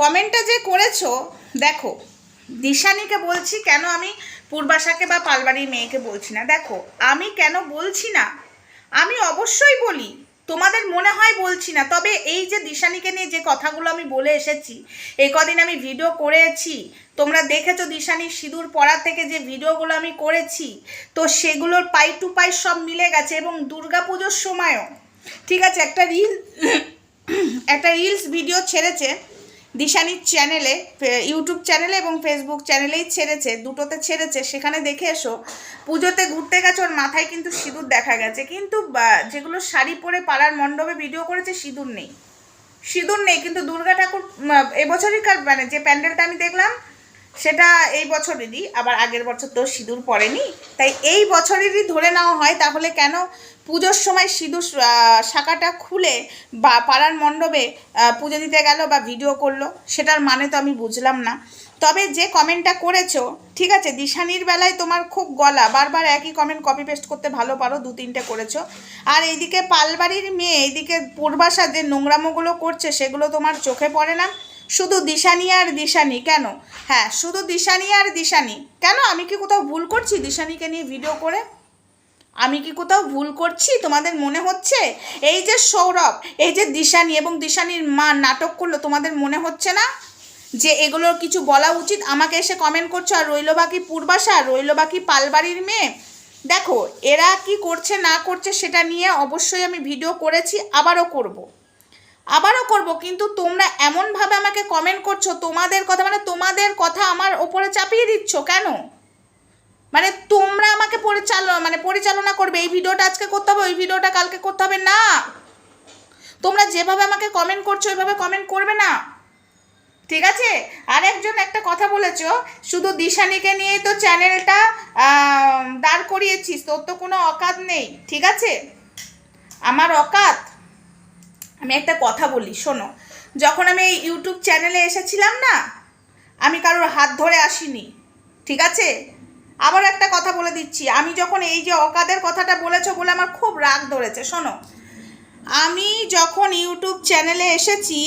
কমেন্টটা যে করেছ, দেখো, দিশানিকে বলছি কেন আমি পূর্বাশাকে বা পালবাড়ির মেয়েকে বলছি না? দেখো, আমি কেন বলছি না? আমি অবশ্যই বলি, তোমাদের মনে হয় বলছি না, তবে এই যে দিশানিকে নিয়ে যে কথাগুলো আমি বলে এসেছি, এই কদিন আমি ভিডিও করেছি, তোমরা দেখেছ দিশানির সিঁদুর পড়া থেকে যে ভিডিওগুলো আমি করেছি, তো সেগুলোর পাই টু পাই সব মিলে গেছে এবং দুর্গাপুজোর সময়ও, ঠিক আছে, একটা রিল, একটা রিলস ভিডিও ছেড়েছে দিশানির চ্যানেলে ইউটিউব চ্যানেলে এবং ফেসবুক চ্যানেলেই ছেড়েছে, দুটোতে ছেড়েছে। সেখানে দেখে এসো, পুজোতে ঘুরতে গেছে, ওর মাথায় কিন্তু সিঁদুর দেখা গেছে। কিন্তু যেগুলো শাড়ি পরে পাড়ার মণ্ডপে ভিডিও করেছে, সিঁদুর নেই। সিঁদুর নেই, কিন্তু দুর্গা ঠাকুর এবছরই কার মানে যে প্যান্ডেলটা আমি দেখলাম সেটা এই বছরেরই, আবার আগের বছর তো সিঁদুর পড়েনি। তাই এই বছরেরই ধরে নেওয়া হয়, তাহলে কেন পুজোর সময় সিঁদুর শাখাটা খুলে বা পাড়ার মণ্ডপে পুজো দিতে গেল বা ভিডিও করল, সেটার মানে তো আমি বুঝলাম না। তবে যে কমেন্টটা করেছ, ঠিক আছে, দিশানির বেলায় তোমার খুব গলা, বারবার একই কমেন্ট কপি পেস্ট করতে ভালো পারো, দু তিনটে করেছ। আর এইদিকে পালবাড়ির মেয়ে, এইদিকে পূর্বাশা যে নোংরামোগুলো করছে, সেগুলো তোমার চোখে পড়ে না? শুধু দিশানি আর দিশানি কেন? হ্যাঁ শুধু দিশানি আর দিশানি কেন? আমি কি কোথাও ভুল করছি দিশানিকে নিয়ে ভিডিও করে? আমি কি কোথাও ভুল করছি? তোমাদের মনে হচ্ছে? এই যে সৌরভ, এই যে দিশানি এবং দিশানির মা নাটক করল, তোমাদের মনে হচ্ছে না? যে এগুলোর কিছু বলা উচিত? আমাকে এসে কমেন্ট করছ, আর রইল বাকি পূর্বাশা? রইল বাকি পালবাড়ির মেয়ে? দেখো, এরা কি করছে, না করছে, সেটা নিয়ে অবশ্যই আমি ভিডিও করেছি, আবারও করব। আবারও করব, কিন্তু তোমরা এমনভাবে আমাকে কমেন্ট করছ, তোমাদের কথা মানে তোমাদের কথা আমার ওপরে চাপিয়ে দিচ্ছ কেন? মানে তোমরা আমাকে পরিচালনা মানে পরিচালনা করবে, এই ভিডিওটা আজকে করতে হবে, ওই ভিডিওটা কালকে করতে হবে, না! তোমরা যেভাবে আমাকে কমেন্ট করছ, ওইভাবে কমেন্ট করবে না! ঠিক আছে? আরেকজন একটা কথা বলেছ, শুধু দিশানিকে নিয়েই তো চ্যানেলটা দাঁড় করিয়েছিস, তোর তো কোনো অকাত নেই, ঠিক আছে? আমার অকাত! আমি একটা কথা বলি, শোনো। যখন আমি এই ইউটিউব চ্যানেলে এসেছিলাম না, আমি কারোর হাত ধরে আসিনি, ঠিক আছে? আবার একটা কথা বলে দিচ্ছি, আমি যখন এই যে অকাদের কথাটা বলেছ বলে আমার খুব রাগ ধরেছে, শোনো। আমি যখন ইউটিউব চ্যানেলে এসেছি,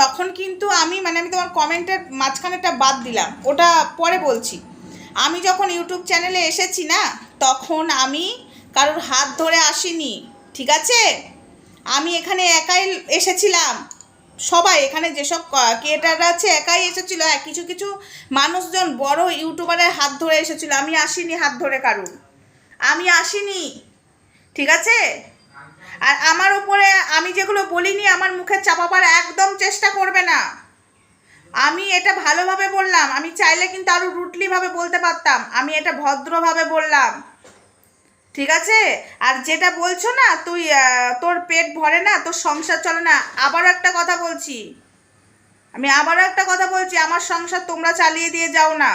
তখন কিন্তু আমি মানে আমি তোমার কমেন্টের মাঝখানেটা বাদ দিলাম, ওটা পরে বলছি। আমি যখন ইউটিউব চ্যানেলে এসেছি না, তখন আমি কারোর হাত ধরে আসিনি, ঠিক আছে? আমি এখানে একাই এসেছিলাম। সবাই এখানে যেসব ক্রিয়েটাররা আছে একাই এসেছিল কিছু কিছু মানুষজন বড় ইউটিউবারের হাত ধরে এসেছিল। আমি আসিনি হাত ধরে কারুর। আমি আসিনি। ঠিক আছে? আর আমার উপরে আমি যেগুলো বলিনি, আমার মুখে চাপাবার একদম চেষ্টা করবে না। আমি এটা ভালোভাবে বললাম। আমি চাইলে কিন্তু আরও রুটলিভাবে বলতে পারতাম। আমি এটা ভদ্রভাবে বললাম। ঠিক আছে? আর যেটা বলছো না, তুই তোর পেট ভরে না, তোর সংসার চলে না, আবারও একটা কথা বলছি। আমি আবারও একটা কথা বলছি, আমার সংসার তোমরা চালিয়ে দিয়ে যাও না।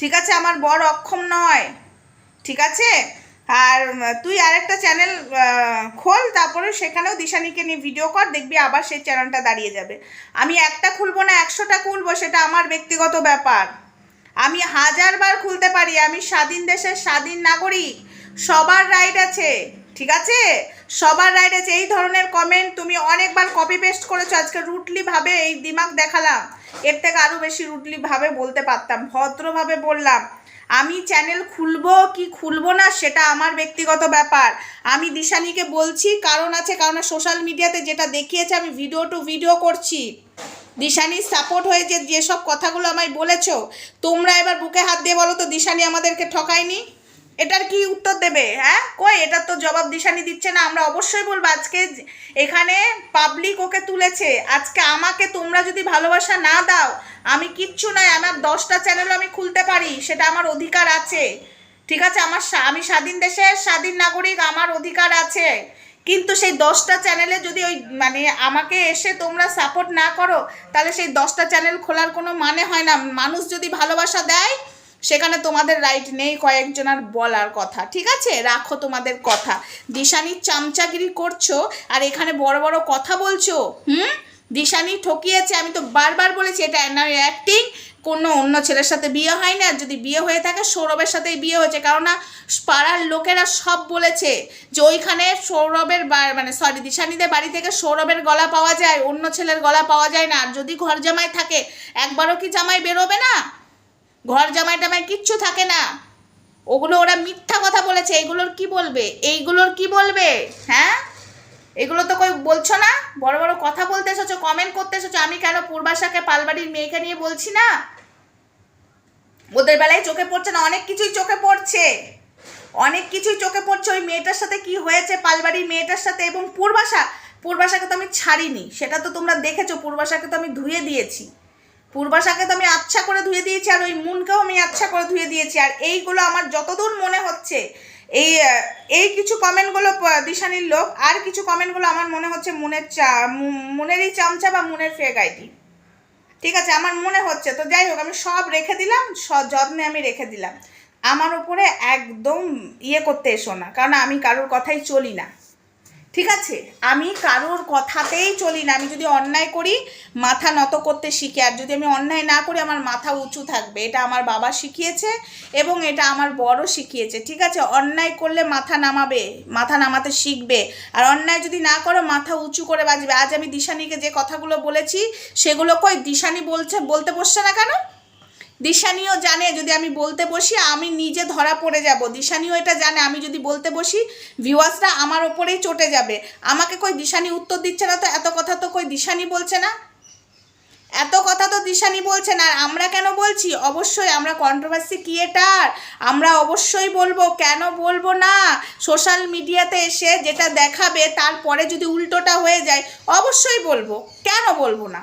ঠিক আছে? আমার বড় অক্ষম নয়। ঠিক আছে? আর তুই আর একটা চ্যানেল খোল, তারপরে সেখানেও দিশানিকে নিয়ে ভিডিও কর, দেখবি আবার সেই চ্যানেলটা দাঁড়িয়ে যাবে। আমি একটা খুলবো না, একশোটা খুলবো, সেটা আমার ব্যক্তিগত ব্যাপার। আমি হাজারবার খুলতে পারি, আমি স্বাধীন দেশের স্বাধীন নাগরিক। সবার রাইট আছে, ঠিক আছে? সবার রাইট আছে, এই ধরনের কমেন্ট তুমি অনেকবার কপি পেস্ট করেছ, আজকে রুটলি ভাবে এই দিমাগ দেখালাম। এর থেকে আরও বেশি রুটলি ভাবে বলতে পারতাম, ভদ্রভাবে বললাম। আমি চ্যানেল খুলবো কি খুলবো না সেটা আমার ব্যক্তিগত ব্যাপার। আমি দিশানিকে বলছি, কারণ আছে, কারণ সোশ্যাল মিডিয়াতে যেটা দেখিয়েছে, আমি ভিডিও টু ভিডিও করছি। দিশানির সাপোর্ট হয়ে যে যেসব কথাগুলো আমায় বলেছ, তোমরা এবার বুকে হাত দিয়ে বলো তো, দিশানি আমাদেরকে ঠকায়নি? এটার কি উত্তর দেবে হ্যাঁ? কই এটার তো জবাব দিশানি দিচ্ছে না, আমরা অবশ্যই বলব আজকে এখানে পাবলিক ওকে তুলেছে, আজকে আমাকে তোমরা যদি ভালোবাসা না দাও, আমি কিচ্ছু নয়, আমার দশটা চ্যানেল আমি খুলতে পারি, সেটা আমার অধিকার আছে। ঠিক আছে, আমার আমি স্বাধীন দেশের স্বাধীন নাগরিক, আমার অধিকার আছে। কিন্তু সেই দশটা চ্যানেলে যদি ওই মানে আমাকে এসে তোমরা সাপোর্ট না করো, তাহলে সেই দশটা চ্যানেল খোলার কোনো মানে হয় না। মানুষ যদি ভালোবাসা দেয় সেখানে তোমাদের রাইট নেই কয়েকজনের বলার কথা, ঠিক আছে? রাখো তোমাদের কথা। দিশানির চামচাগিরি করছ আর এখানে বড় বড় কথা বলছো, হুম? দিশানি ঠকিয়েছে, আমি তো বারবার বলেছি, এটা অ্যাক্টিং। কোনো অন্য ছেলের সাথে বিয়ে হয়নি আর যদি বিয়ে হয়ে থাকে, সৌরভের সাথেই বিয়ে হয়েছে। কেননা পাড়ার লোকেরা সব বলেছে যে ওইখানে সৌরভের মানে সরি দিশানিদের বাড়ি থেকে সৌরভের গলা পাওয়া যায়, অন্য ছেলের গলা পাওয়া যায় না। আর যদি ঘর জামাই থাকে, একবারও কি জামাই বেরোবে না? ঘর জামাই টামাই কিচ্ছু থাকে না। ওগুলো ওরা মিথ্যা কথা বলেছে এইগুলোর কি বলবে? এইগুলোর কি বলবে? হ্যাঁ? এগুলো তো কই বলছো না? বড় বড় কথা বলতে এসেছ কমেন্ট করতে এসেছ, আমি কেন পূর্বাশাকে, পালবাড়ির মেয়েকে নিয়ে বলছি না? ওদের বেলায় চোখে পড়ছে না, অনেক কিছুই চোখে পড়ছে। অনেক কিছুই চোখে পড়ছে ওই মেয়েটার সাথে কি হয়েছে, পালবাড়ির মেয়েটার সাথে এবং পূর্বাশা। পূর্বাশাকে তো আমি ছাড়িনি, সেটা তো তোমরা দেখেছ, পূর্বাশাকে তো আমি ধুয়ে দিয়েছি। পূর্বাশাকে তো আমি আচ্ছা করে ধুয়ে দিয়েছি আর ওই মুনকেও আমি আচ্ছা করে ধুয়ে দিয়েছি। আর এইগুলো আমার যতদূর মনে হচ্ছে, এই এই কিছু কমেন্টগুলো দিশানির লোক আর কিছু কমেন্টগুলো আমার মনে হচ্ছে মনের চা মনেরই চামচা বা মনের আইডি ঠিক আছে, আমার মনে হচ্ছে। তো যাই হোক, আমি সব রেখে দিলাম যত্নে আমি রেখে দিলাম। আমার উপরে একদম ইয়ে করতে এসো না, কারণ আমি কারোর কথাই চলি না। ঠিক আছে? আমি কারোর কথাতেই চলি না। আমি যদি অন্যায় করি, মাথা নত করতে শিখি। আর যদি আমি অন্যায় না করি, আমার মাথা উঁচু থাকবে। এটা আমার বাবা শিখিয়েছে এবং এটা আমার বড় শিখিয়েছে। ঠিক আছে? অন্যায় করলে মাথা নামাবে, মাথা নামাতে শিখবে। আর অন্যায় যদি না করো, মাথা উঁচু করে বাজবে আজ আমি দিশানিকে যে কথাগুলো বলেছি, সেগুলো কই? দিশানি বলছে, বলতে বসছে না কেন? দিশানিও জানে, যদি আমি বলতে বসি, আমি নিজে ধরা পড়ে যাব। দিশানিও এটা জানে, আমি যদি বলতে বসি ভিউয়ার্সরা আমার ওপরেই চটে যাবে। আমাকে কই দিশানি উত্তর দিচ্ছে না তো? এত কথা তো কই দিশানি বলছে না? এত কথা তো দিশানি বলছে না, আর আমরা কেন বলছি? অবশ্যই আমরা কন্ট্রোভার্সি ক্রিয়েটার আমরা অবশ্যই বলব। কেন বলব না? সোশ্যাল মিডিয়াতে এসে যেটা দেখাবে, তারপরে যদি উল্টোটা হয়ে যায়, অবশ্যই বলব। কেন বলব না?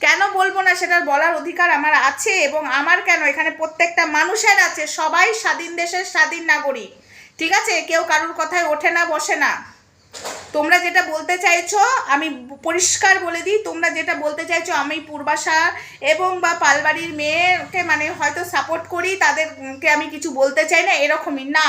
কেন বলব না? সেটার বলার অধিকার আমার আছে এবং আমার কেন? এখানে প্রত্যেকটা মানুষের আছে। সবাই স্বাধীন দেশের স্বাধীন নাগরিক। ঠিক আছে? কেউ কারোর কথায় ওঠে না, বসে না। তোমরা যেটা বলতে চাইছো, আমি পরিষ্কার বলে দিই, তোমরা যেটা বলতে চাইছো, আমি পূর্বাশা এবং বা পালবাড়ির মেয়েকে মানে হয়তো সাপোর্ট করি, তাদেরকে আমি কিছু বলতে চাই না, এরকমই না।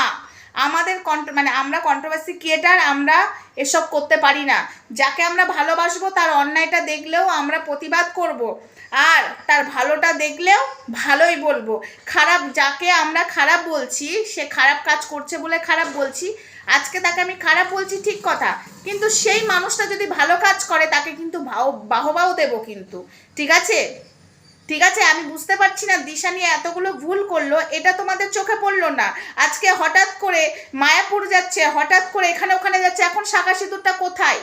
আমাদের মানে আমরা কন্ট্রোভার্সি ক্রিয়েটার আমরা এসব করতে পারি না। যাকে আমরা ভালোবাসবো, তার অন্যায়টা দেখলেও আমরা প্রতিবাদ করব। আর তার ভালোটা দেখলেও ভালোই বলব। খারাপ, যাকে আমরা খারাপ বলছি, সে খারাপ কাজ করছে বলে খারাপ বলছি। আজকে তাকে আমি খারাপ বলছি ঠিক কথা। কিন্তু সেই মানুষটা যদি ভালো কাজ করে, তাকে কিন্তু বাহবাও দেবো কিন্তু। ঠিক আছে? ঠিক আছে, আমি বুঝতে পারছি না, দিশা নিয়ে এতগুলো ভুল করল, এটা তোমাদের চোখে পড়ল না। আজকে হঠাৎ করে মায়াপুর যাচ্ছে, হঠাৎ করে এখানে ওখানে যাচ্ছে, এখন শাখা সিঁদুরটা কোথায়?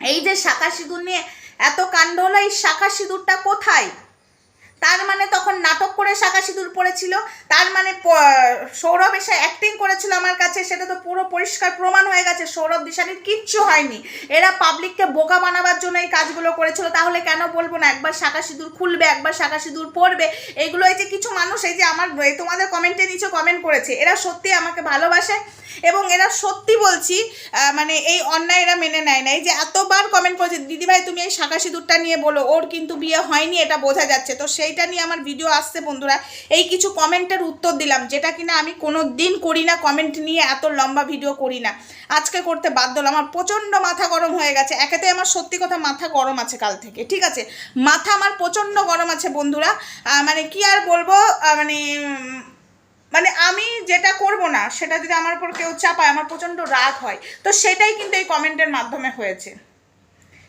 এই যে শাখা সিঁদুর নিয়ে এত কাণ্ড হলো, এই শাখা সিঁদুরটা কোথায়? তার মানে তখন নাটক করে শাখা সিঁদুর পড়েছিল। তার মানে সৌরভ এসে অ্যাক্টিং করেছিল আমার কাছে। সেটা তো পুরো পরিষ্কার প্রমাণ হয়ে গেছে। সৌরভ দিশানির কিচ্ছু হয়নি। এরা পাবলিককে বোকা বানাবার জন্য এই কাজগুলো করেছিল। তাহলে কেন বলব না? একবার শাখা সিঁদুর খুলবে, একবার শাখা সিঁদুর পড়বে। এইগুলো এই যে কিছু মানুষ, এই যে আমার তোমাদের কমেন্টে নিচে কমেন্ট করেছে। এরা সত্যি আমাকে ভালোবাসে এবং এরা সত্যি বলছি মানে এই অন্যায় এরা মেনে নেয় না। এই যে এতবার কমেন্ট করেছে, দিদিভাই, তুমি এই শাখা সিঁদুরটা নিয়ে বলো। ওর কিন্তু বিয়ে হয়নি, এটা বোঝা যাচ্ছে। তো সেইটা নিয়ে আমার ভিডিও আসছে, বন্ধুরা। এই কিছু কমেন্টের উত্তর দিলাম, যেটা কিনা আমি কোনো দিন করি না কমেন্ট নিয়ে এত লম্বা ভিডিও করি না। আজকে করতে বাধ্য হলাম, আমার প্রচণ্ড মাথা গরম হয়ে গেছে। একেতে আমার সত্যি কথা মাথা গরম আছে কাল থেকে, ঠিক আছে? মাথা আমার প্রচণ্ড গরম আছে, বন্ধুরা। মানে কি আর বলব মানে মানে আমি যেটা করব না, সেটা যদি আমার উপর কেউ চাপায়, আমার প্রচণ্ড রাগ হয়, তো সেটাই কিন্তু এই কমেন্টের মাধ্যমে হয়েছে।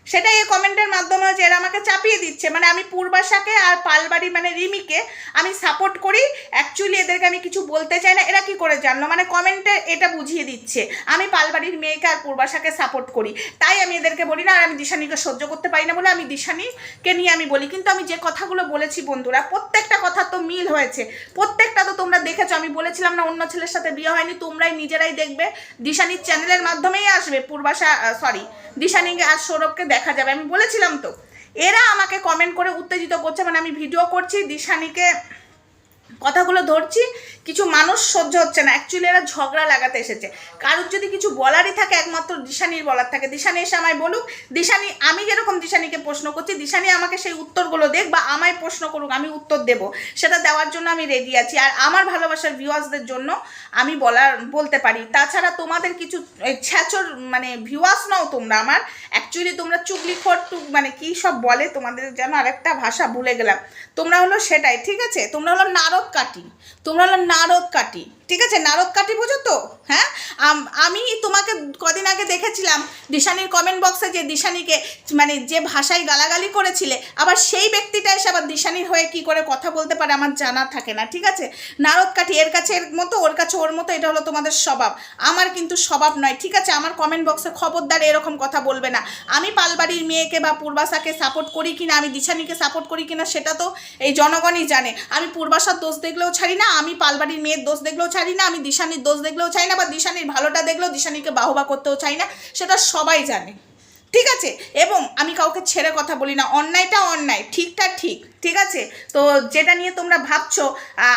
সেটাই এই কমেন্টের মাধ্যমে হচ্ছে এরা আমাকে চাপিয়ে দিচ্ছে। মানে আমি পূর্বাশাকে আর পালবাড়ি মানে রিমিকে আমি সাপোর্ট করি। অ্যাকচুয়ালি এদেরকে আমি কিছু বলতে চাই না। এরা কি করে জানলো? মানে কমেন্টে এটা বুঝিয়ে দিচ্ছে। আমি পালবাড়ির মেয়েকে আর পূর্বাশাকে সাপোর্ট করি। তাই আমি এদেরকে বলি না, আর আমি দিশানিকে সহ্য করতে পারি না বলে আমি দিশানিকে নিয়ে আমি বলি। কিন্তু আমি যে কথাগুলো বলেছি বন্ধুরা, প্রত্যেকটা কথা তো মিল হয়েছে। প্রত্যেকটা তো তোমরা দেখেছ। আমি বলেছিলাম না, অন্য ছেলের সাথে বিয়ে হয়নি, তোমরাই নিজেরাই দেখবে। দিশানির চ্যানেলের মাধ্যমেই আসবে। পূর্বাশা সরি দিশানিকে আর সৌরভকে দেখা যাবে, আমি বলেছিলাম তো। এরা আমাকে কমেন্ট করে উত্তেজিত করছে মানে আমি ভিডিও করছি, দিশানিকে কথাগুলো ধরছি, কিছু মানুষ সহ্য হচ্ছে না। অ্যাকচুয়ালি এরা ঝগড়া লাগাতে এসেছে। কারোর যদি কিছু বলারই থাকে, একমাত্র দিশানির বলার থাকে। দিশানি এসে আমায় বলুক, দিশানি, আমি যেরকম দিশানিকে প্রশ্ন করছি, দিশানি আমাকে সেই উত্তরগুলো দেখ বা আমায় প্রশ্ন করুক, আমি উত্তর দেব। সেটা দেওয়ার জন্য আমি রেডি আছি। আর আমার ভালোবাসার ভিউয়ার্সদের জন্য আমি বলার, বলতে পারি। তাছাড়া তোমাদের কিছু ছ্যাচর মানে ভিউয়ার্স নাও তোমরা আমার। অ্যাকচুয়ালি তোমরা চুগলি টুক মানে কী সব বলে তোমাদের যেন আরেকটা ভাষা ভুলে গেলাম। তোমরা হলো সেটাই, ঠিক আছে? তোমরা হলো নারদ কাটি। তোমরা হলো নারদ কাটি। ঠিক আছে? নারদ কাটি বুঝো তো? হ্যাঁ? আমি তোমাকে কদিন আগে দেখেছিলাম, দিশানির কমেন্ট বক্সে যে দিশানিকে মানে যে ভাষায় গালাগালি করেছিলে, আবার সেই ব্যক্তিটা এসে আবার দিশানির হয়ে কি করে কথা বলতে পারে আমার জানা থাকে না, ঠিক আছে? নারদ কাঠি, এর কাছে এর মতো, ওর কাছে ওর মতো, এটা হলো তোমাদের স্বভাব। আমার কিন্তু স্বভাব নয়, ঠিক আছে? আমার কমেন্ট বক্সে খবরদার এরকম কথা বলবে না। আমি পালবাড়ির মেয়েকে বা পূর্বাশাকে সাপোর্ট করি কিনা, আমি দিশানিকে সাপোর্ট করি কিনা, সেটা তো এই জনগণই জানে। আমি পূর্বাশার দোষ দেখলেও ছাড়ি না, আমি পালবাড়ির মেয়ের দোষ দেখলেও ছাড়ি না, আমি দিশানির দোষ দেখলেও চাই না বা দিশানির ভালোটা দেখলেও দিশানিকে বাহবা করতেও চাই না, সেটা সবাই জানে। ঠিক আছে? এবং আমি কাউকে ছেড়ে কথা বলি না, অন্যায়টা অন্যায়, ঠিকটা ঠিক ঠিক আছে? তো যেটা নিয়ে তোমরা ভাবছ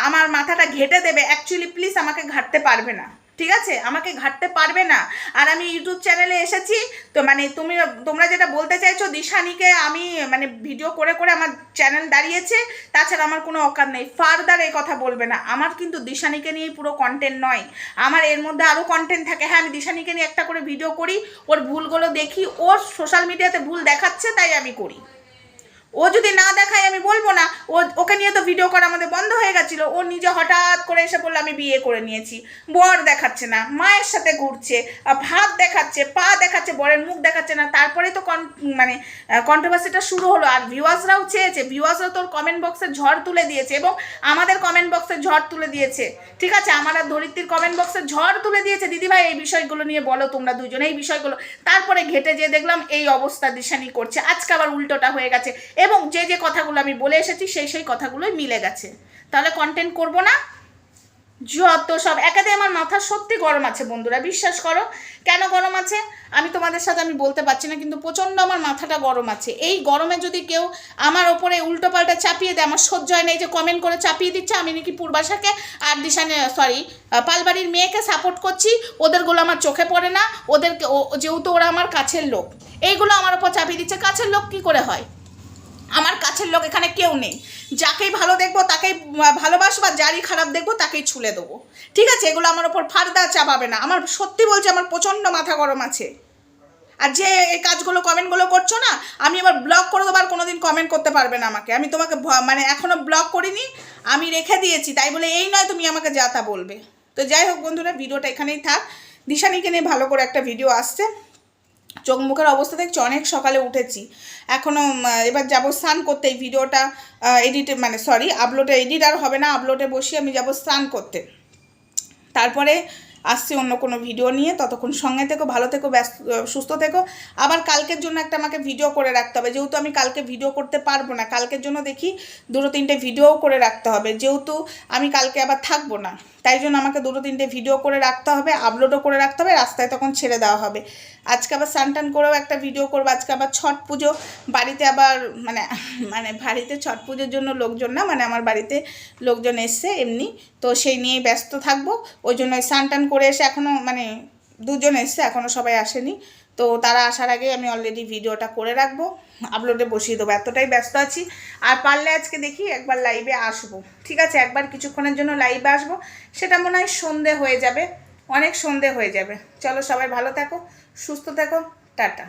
আমার মাথাটা ঘেটে দেবে অ্যাকচুয়ালি প্লিজ আমাকে ঘাটতে পারবে না। ঠিক আছে? আমাকে ঘাটতে পারবে না। আর আমি ইউটিউব চ্যানেলে এসেছি, তো মানে তুমি, তোমরা যেটা বলতে চাইছো, দিশানিকে আমি মানে ভিডিও করে করে আমার চ্যানেল দাঁড়িয়েছে। তাছাড়া আমার কোনো অকার নেই। ফার্দার এই কথা বলবে না। আমার কিন্তু দিশানিকে নিয়ে পুরো কন্টেন্ট নয়। আমার এর মধ্যে আরও কন্টেন্ট থাকে। হ্যাঁ আমি দিশানিকে নিয়ে একটা করে ভিডিও করি। ওর ভুলগুলো দেখি। ওর সোশ্যাল মিডিয়াতে ভুল দেখাচ্ছে, তাই আমি করি। ও যদি না দেখায়, আমি বলব না। ও, ওকে নিয়ে তো ভিডিও করা আমাদের বন্ধ হয়ে গেছিল। ও নিজে হঠাৎ করে এসে বলল, আমি বিয়ে করে নিয়েছি। বর দেখাচ্ছে না, মায়ের সাথে ঘুরছে ভাত দেখাচ্ছে, পা দেখাচ্ছে, বরের মুখ দেখাচ্ছে না। তারপরে তো কন মানে কন্ট্রোভার্সিটা শুরু হলো। আর ভিউয়ার্সরাও চেয়েছে ভিউয়ার্সরাও তোর কমেন্ট বক্সে ঝড় তুলে দিয়েছে এবং আমাদের কমেন্ট বক্সে ঝড় তুলে দিয়েছে। ঠিক আছে? আমার আর ধরিত্রীর কমেন্ট বক্সে ঝড় তুলে দিয়েছে। দিদিভাই, এই বিষয়গুলো নিয়ে বলো তোমরা দুজনে, এই বিষয়গুলো। তারপরে ঘেটে যেয়ে দেখলাম, এই অবস্থা দিশানি করছে। আজকে আবার উল্টোটা হয়ে গেছে। এবং যে যে কথাগুলো আমি বলে এসেছি, সেই সেই কথাগুলোই মিলে গেছে। তাহলে কন্টেন্ট করব না? যত সব একাতে আমার মাথা সত্যি গরম আছে বন্ধুরা, বিশ্বাস করো। কেন গরম আছে? আমি তোমাদের সাথে আমি বলতে পারছি না, কিন্তু প্রচণ্ড আমার মাথাটা গরম আছে। এই গরমে যদি কেউ আমার ওপরে উল্টো পাল্টা চাপিয়ে দেয়, আমার সহ্য হয় না, এই যে কমেন্ট করে চাপিয়ে দিচ্ছে, আমি নাকি পূর্বাশাকে আর দিশানে সরি পালবাড়ির মেয়েকে সাপোর্ট করছি ওদেরগুলো আমার চোখে পড়ে না, ওদেরকে, ও- যেহেতু ওরা আমার কাছের লোক, এইগুলো আমার ওপর চাপিয়ে দিচ্ছে, কাছের লোক কি করে হয়? আমার কাছের লোক এখানে কেউ নেই। যাকেই ভালো দেখব, তাকেই ভালোবাসবো যারই খারাপ দেখব, তাকেই ছুলে দেবো। ঠিক আছে? এগুলো আমার ওপর ফারদা চাপাবে না। আমার সত্যি বলছে, আমার প্রচণ্ড মাথা গরম আছে। আর যে এই কাজগুলো, কমেন্টগুলো করছ না, আমি এবার ব্লক করে দেবো আর কোনোদিন কমেন্ট করতে পারবে না আমাকে। আমি তোমাকে মানে এখনও ব্লক করিনি, আমি রেখে দিয়েছি। তাই বলে এই নয় তুমি আমাকে যা তা বলবে। তো যাই হোক বন্ধুরা, ভিডিওটা এখানেই থাক। দিশানিকে নিয়ে ভালো করে একটা ভিডিও আসছে। চোখ মুখের অবস্থা দেখছি, অনেক সকালে উঠেছি। এখনও এবার যাব স্নান করতে, এই ভিডিওটা এডিটে মানে সরি আপলোডে এডিট আর হবে না আপলোডে বসি, আমি যাব স্নান করতে। তারপরে আসছি অন্য কোনো ভিডিও নিয়ে। ততক্ষণ সঙ্গে থেকো, ভালো থেকো, ব্যস্ত সুস্থ থেকো। আবার কালকের জন্য একটা আমাকে ভিডিও করে রাখতে হবে। যেহেতু আমি কালকে ভিডিও করতে পারব না, কালকের জন্য দেখি দুটো তিনটে ভিডিও করে রাখতে হবে। যেহেতু আমি কালকে আবার থাকব না, তাই জন্য আমাকে দুটো তিনটে ভিডিও করে রাখতে হবে আপলোডও করে রাখতে হবে, রাস্তায় তখন ছেড়ে দেওয়া হবে। আজকে আবার স্নান করেও একটা ভিডিও করব, আজকে আবার ছট পুজো। বাড়িতে আবার মানে মানে বাড়িতে ছট পুজোর জন্য লোকজন না মানে আমার বাড়িতে লোকজন এসছে এমনি। তো সেই নিয়েই ব্যস্ত থাকব। ওই জন্য স্নান করে এসে এখনও মানে দুজন এসছে এখনও সবাই আসেনি। তো তারা আসার আগে আমি অলরেডি ভিডিওটা করে রাখব আপলোডে বসিয়ে দেবো। এতটাই ব্যস্ত আছি। আর পারলে আজকে দেখি একবার লাইভে আসব। ঠিক আছে, একবার কিছুক্ষণের জন্য লাইভে আসব। সেটা মনে হয় সন্ধে হয়ে যাবে। অনেক সন্ধে হয়ে যাবে। চলো সবাই ভালো থাকো, সুস্থ থাকো। টাটা।